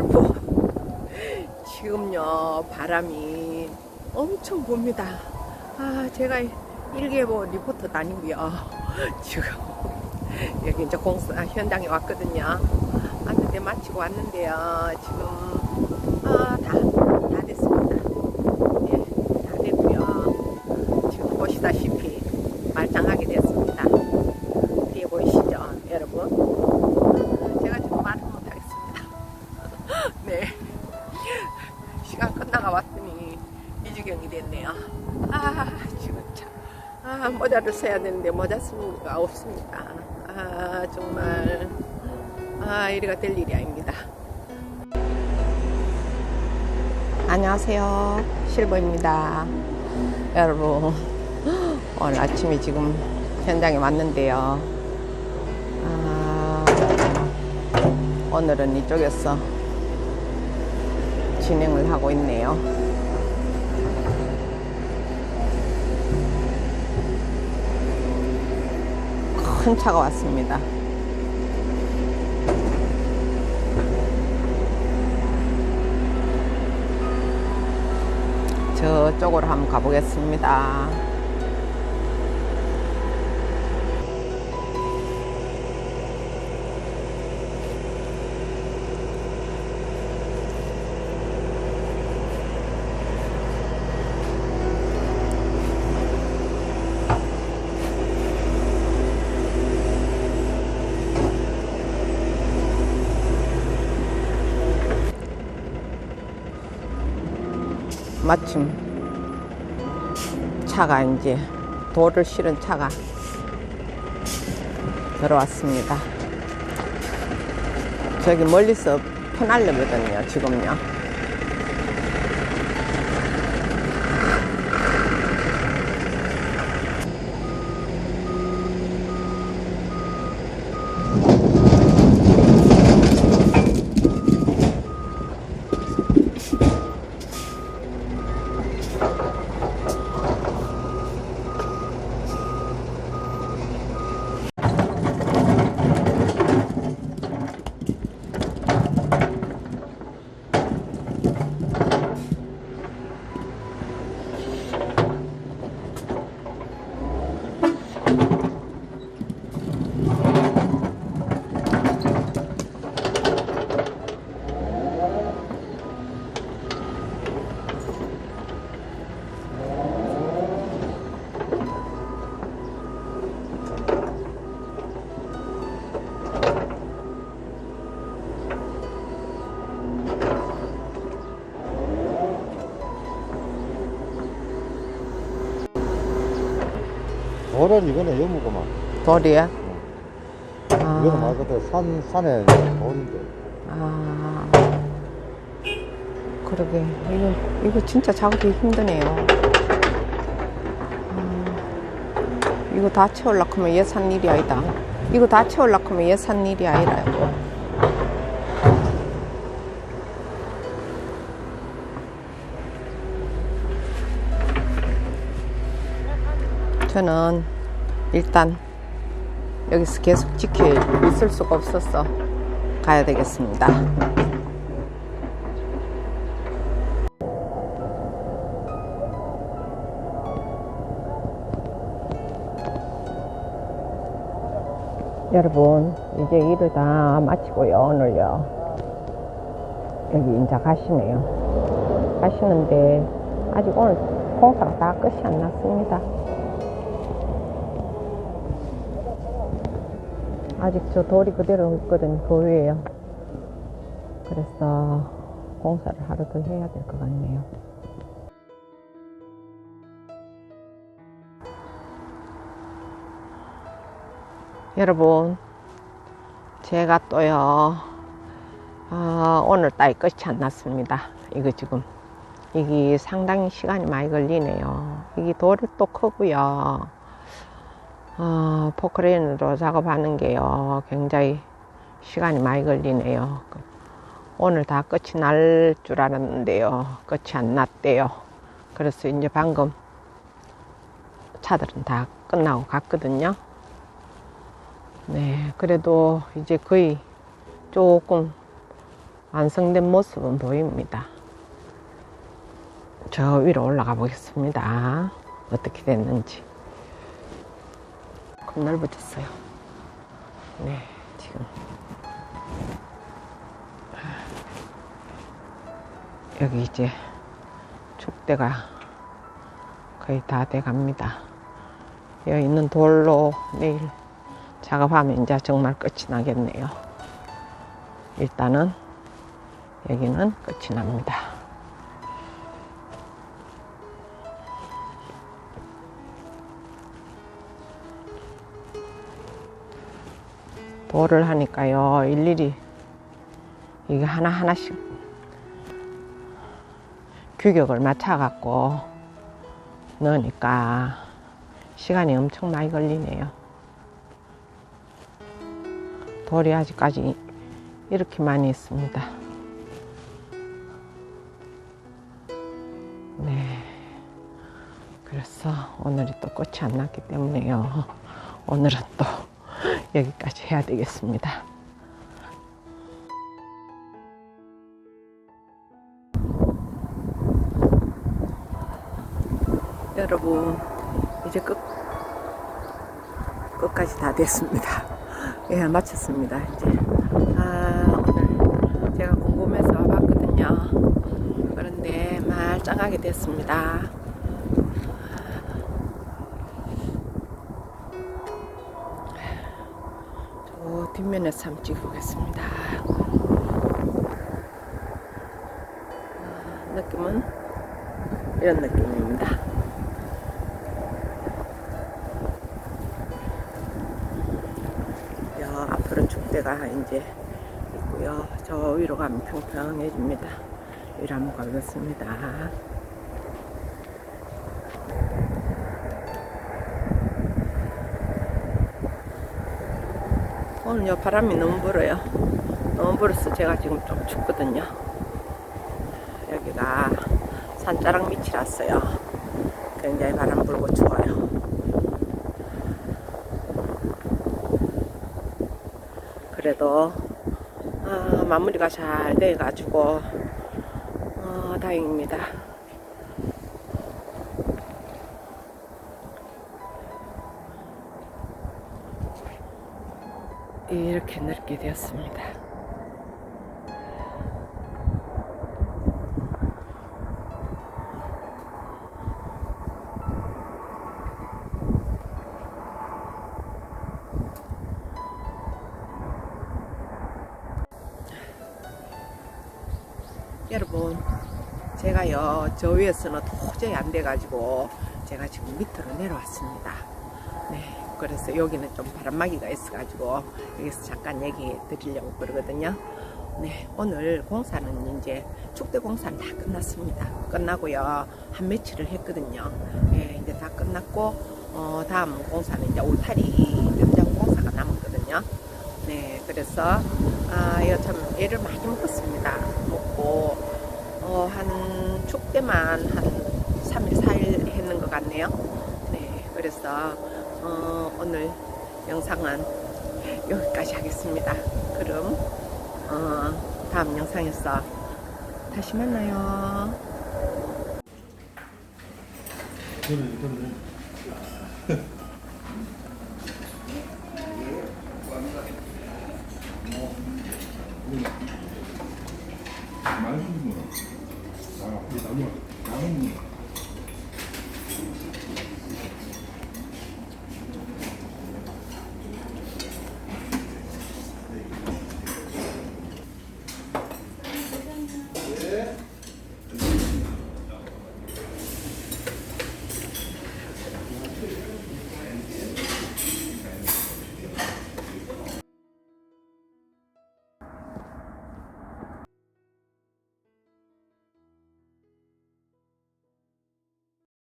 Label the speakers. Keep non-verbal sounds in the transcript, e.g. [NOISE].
Speaker 1: 여러분. 지금요 바람이 엄청 붑니다. 아 제가 일개보 리포터도 아니고요. 지금 여기 이제 공사 현장에 왔거든요. 왔는데 마치고 왔는데요. 지금 아다 다 네. [LAUGHS] 시간 끝나가 왔더니 이 지경이 됐네요. 아, 지금 참. 아, 모자를 써야 되는데 모자 쓸 수가 없습니다. 아, 정말. 아, 이래가 될 일이 아닙니다. 안녕하세요. 실버입니다. 여러분, 오늘 아침에 지금 현장에 왔는데요. 아, 오늘은 이쪽에서 진행을 하고 있네요. 큰 차가 왔습니다. 저쪽으로 한번 가보겠습니다. 마침 차가 이제 돌을 실은 차가 들어왔습니다. 저기 멀리서 퍼날르거든요, 지금요. Thank you.
Speaker 2: 돌은 이거는 여무구만.
Speaker 1: 돌이야?
Speaker 2: 이거는
Speaker 1: 아,
Speaker 2: 말 그대로 산, 산에 돌인데.
Speaker 1: 아, 그러게. 이거, 이거 진짜 작업이 힘드네요. 아, 이거 다 채우려고 하면 예산 일이 아니다. 이거 다 채우려고 하면 예산 일이 아니라, 이 저는 일단 여기서 계속 지켜 있을 수가 없어서 가야 되겠습니다. 여러분, 이제 일을 다 마치고요, 오늘요. 여기 이제 가시네요. 가시는데, 아직 오늘 공사가 다 끝이 안 났습니다. 아직 저 돌이 그대로 있거든요. 그 위에요. 그래서 공사를 하루 더 해야 될 것 같네요. 여러분, 제가 또요, 아, 오늘 따위 끝이 안 났습니다. 이거 지금. 이게 상당히 시간이 많이 걸리네요. 이게 돌이 또 크고요. 어, 포크레인으로 작업하는 게요. 굉장히 시간이 많이 걸리네요. 오늘 다 끝이 날 줄 알았는데요. 끝이 안 났대요. 그래서 이제 방금 차들은 다 끝나고 갔거든요. 네, 그래도 이제 거의 조금 완성된 모습은 보입니다. 저 위로 올라가 보겠습니다. 어떻게 됐는지. 금 넓어졌어요. 네, 지금. 여기 이제 축대가 거의 다 돼 갑니다. 여기 있는 돌로 내일 작업하면 이제 정말 끝이 나겠네요. 일단은 여기는 끝이 납니다. 돌을 하니까요, 일일이 이게 하나하나씩 규격을 맞춰갖고 넣으니까 시간이 엄청 많이 걸리네요. 돌이 아직까지 이렇게 많이 있습니다. 네. 그래서 오늘이 또 끝이 안 났기 때문에요. 오늘은 또 여기까지 해야 되겠습니다. 여러분, 이제 끝, 끝까지 다 됐습니다. 예, 마쳤습니다. 이제. 아, 오늘 제가 궁금해서 와봤거든요. 그런데 말짱하게 됐습니다. 뒷면에서 한번 찍어보겠습니다. 아, 느낌은 이런 느낌입니다. 여 앞으로 축대가 이제 있고요. 저 위로 가면 평평해집니다. 위로 한번 가보겠습니다. 오늘 요 바람이 너무 불어요. 너무 불어서 제가 지금 좀 춥거든요. 여기가 산자락 밑이랐어요. 굉장히 바람 불고 추워요. 그래도 아, 마무리가 잘 돼가지고 어, 다행입니다. 이렇게 넓게 되었습니다. 여러분, 제가요, 저 위에서는 도저히 안 돼가지고, 제가 지금 밑으로 내려왔습니다. 네, 그래서 여기는 좀 바람막이가 있어가지고, 여기서 잠깐 얘기 드리려고 그러거든요. 네, 오늘 공사는 이제 축대 공사는 다 끝났습니다. 끝나고요, 한 며칠을 했거든요. 예, 이제 다 끝났고, 어, 다음 공사는 이제 울타리 연장 공사가 남았거든요. 네, 그래서, 아, 이거 참 애를 많이 먹었습니다. 먹고, 어, 한 축대만 한 3일, 4일 했는 것 같네요. 네, 그래서, 어, 오늘 영상은 여기까지 하겠습니다. 그럼, 어, 다음 영상에서 다시 만나요.
Speaker 3: 분들 아, 우리 나무 나무